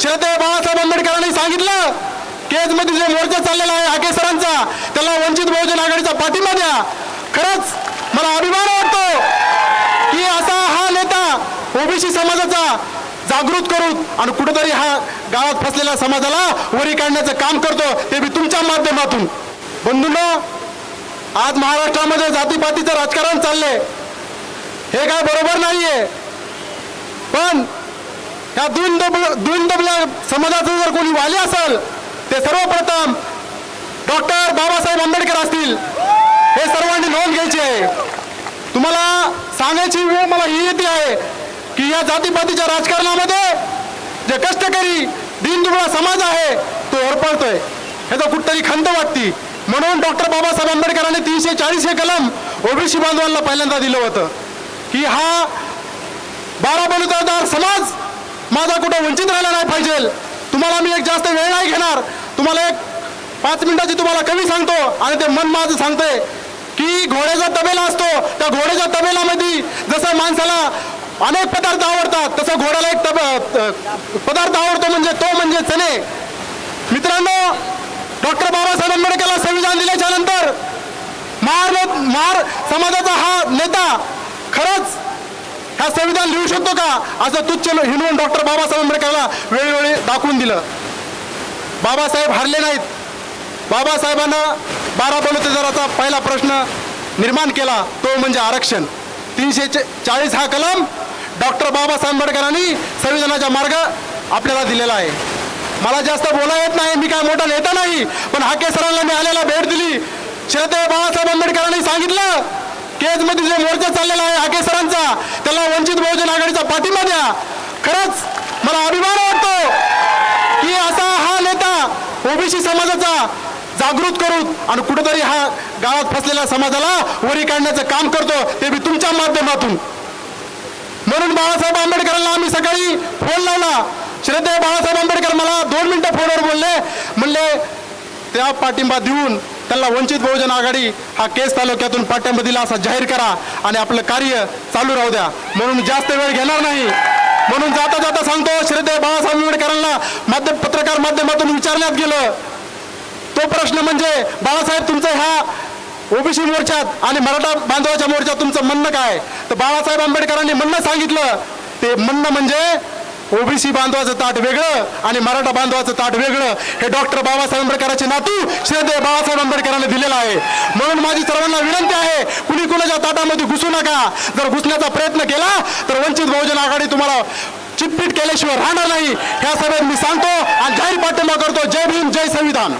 श्रद्धे बाळासाहेब आंबेडकरांनी सांगितलं केजमध्ये जे मोर्चा चाललेला आहे हाके सरांचा त्याला वंचित बहुजन आघाडीचा पाठिंबा द्या. खरंच मला अभिमान वाटतो की असा हा नेता ओबीसी समाजाचा जागृत करू आणि कुठेतरी हा गावात फसलेल्या समाजाला वरी काढण्याचं काम करतो ते मी तुमच्या माध्यमातून. बंधूंना आज महाराष्ट्रामध्ये जातीपातीचं राजकारण चाललंय. हे काय बरोबर नाहीये. पण या दोन दबल दोन दबल्या समाजाचं जर कोणी वाले असेल ते सर्वप्रथम डॉक्टर बाबासाहेब आंबेडकर असतील. हे सर्वांनी नोंद घ्यायची आहे. तुम्हाला सांगायची वेळ मला ही येते आहे की या जातीपातीच्या राजकारणामध्ये जे कष्टकरी दीनदुबळा समाज आहे तो होरपळतोय ह्याचा कुठतरी खंत वाटती. म्हणून डॉक्टर बाबासाहेब आंबेडकरांनी तीनशे चाळीस हे कलम ओबीसी बांधवांना पहिल्यांदा दिलं होतं. की हा बारा बलुतादार समाज माझा कुठं वंचित राहिला नाही पाहिजे. तुम्हाला मी एक जास्त वेळ नाही घेणार. तुम्हाला एक पाच मिनिटाची तुम्हाला कमी सांगतो आणि ते मन माझं सांगते की घोड्याचा तबेला असतो. त्या घोड्याच्या तबेलामध्ये जसं माणसाला अनेक पदार्थ आवडतात तसं घोड्याला एक तब पदार्थ आवडतो म्हणजे तो म्हणजे चणे. मित्रांनो डॉक्टर बाबासाहेब आंबेडकरला संविधान दिल्याच्या नंतर महार महार समाजाचा हा नेता खरंच हा संविधान लिहू शकतो का? असं तुच्छ हिनवून डॉक्टर बाबासाहेब आंबेडकरला वेळोवेळी दाखवून दिलं. बाबासाहेब हरले नाहीत. बाबासाहेबांना बारा बलुतेदाराचा पहिला प्रश्न निर्माण केला तो म्हणजे आरक्षण. तीनशे चे- चाळीस हा कलम डॉक्टर बाबासाहेब आंबेडकरांनी संविधानाचा मार्ग आपल्याला दिलेला आहे. मला जास्त बोला येत नाही मी काय मोठा नेता नाही पण हाके सरांना मी आलेला भेट दिली. श्रद्धे बाबासाहेब आंबेडकरांनी सांगितलं केजमध्ये जे मोर्चा चाललेला आहे हाके सरांचा आघाडीचा पाठिंबा द्या. खरंच मला अभिमान वाटतो की असा हा नेता ओबीसी समाजाचा जागृत करू आणि कुठेतरी हा गावात फसलेल्या समाजाला वरी काढण्याचं काम करतो ते मी तुमच्या माध्यमातून. म्हणून बाळासाहेब आंबेडकरांना आम्ही सकाळी फोन लावला. श्रद्धेय बाळासाहेब आंबेडकर मला दोन मिनिटं फोनवर बोलले. म्हणले त्या पाठिंबा देऊन त्यांना वंचित बहुजन आघाडी हा केस तालुक्यातून पाठिंबा दिला असा जाहीर करा आणि आपलं कार्य चालू राहू द्या. म्हणून जास्त वेळ घेणार नाही. म्हणून जाता जाता सांगतो श्रद्धे बाळासाहेब आंबेडकरांना माध्यम पत्रकार माध्यमातून विचारण्यात गेलं. तो प्रश्न म्हणजे बाळासाहेब तुमचं ह्या ओबीसी मोर्चात आणि मराठा बांधवाच्या मोर्चात तुमचं म्हणणं काय? तर बाळासाहेब आंबेडकरांनी म्हणणं सांगितलं. ते म्हणणं म्हणजे ओबीसी बांधवाचं ताट वेगळं आणि मराठा बांधवाचं ताट वेगळं. हे डॉक्टर बाबासाहेब आंबेडकरांचे नातू श्रद्धेय बाबासाहेब आंबेडकरांनी दिलेलं आहे. म्हणून माझी सर्वांना विनंती आहे कुणी कुणाच्या ताटामध्ये घुसू नका. जर घुसण्याचा प्रयत्न केला तर वंचित बहुजन आघाडी तुम्हाला चिटपीट केल्याशिवाय राहणार नाही. ह्या सभेत मी सांगतो आणि जाहीर पाठिंबा करतो. जय भीम जय संविधान.